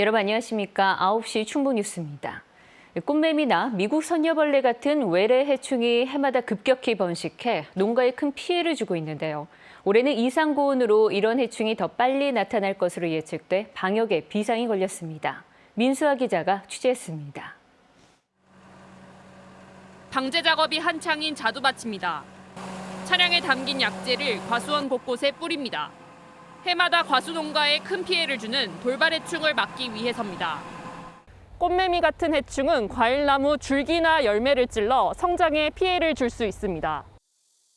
여러분 안녕하십니까? 9시 충북 뉴스입니다. 꽃매미나 미국 선녀벌레 같은 외래 해충이 해마다 급격히 번식해 농가에 큰 피해를 주고 있는데요. 올해는 이상 고온으로 이런 해충이 더 빨리 나타날 것으로 예측돼 방역에 비상이 걸렸습니다. 민수아 기자가 취재했습니다. 방제 작업이 한창인 자두밭입니다. 차량에 담긴 약재를 과수원 곳곳에 뿌립니다. 해마다 과수 농가에 큰 피해를 주는 돌발 해충을 막기 위해서입니다. 꽃매미 같은 해충은 과일나무 줄기나 열매를 찔러 성장에 피해를 줄 수 있습니다.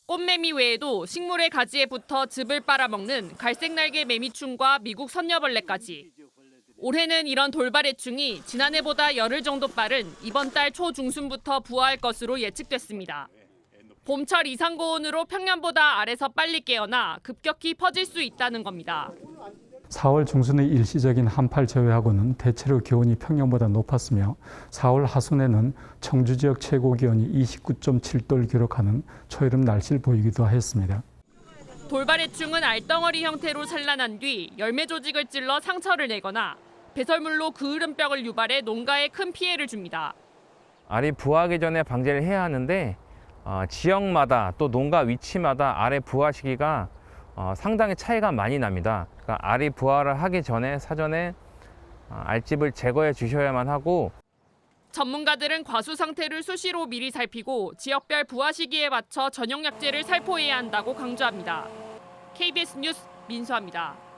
꽃매미 외에도 식물의 가지에 붙어 즙을 빨아먹는 갈색 날개 매미충과 미국 선녀벌레까지. 올해는 이런 돌발 해충이 지난해보다 열흘 정도 빠른 이번 달 초중순부터 부화할 것으로 예측됐습니다. 봄철 이상 고온으로 평년보다 아래서 빨리 깨어나 급격히 퍼질 수 있다는 겁니다. 4월 중순의 일시적인 한파를 제외하고는 대체로 기온이 평년보다 높았으며 4월 하순에는 청주 지역 최고 기온이 29.7도를 기록하는 초여름 날씨를 보이기도 했습니다. 돌발해충은 알덩어리 형태로 산란한 뒤 열매 조직을 찔러 상처를 내거나 배설물로 뼈를 유발해 농가에 큰 피해를 줍니다. 알이 부화하기 전에 방제를 해야 하는데 어, 지역마다 또 농가 위치마다 알의 부화 시기가 어, 상당히 차이가 많이 납니다. 그러니까 알이 부화를 하기 전에 사전에 어, 알집을 제거해 주셔야만 하고 전문가들은 과수 상태를 수시로 미리 살피고 지역별 부화 시기에 맞춰 전용 약제를 살포해야 한다고 강조합니다. KBS 뉴스 민수아입니다.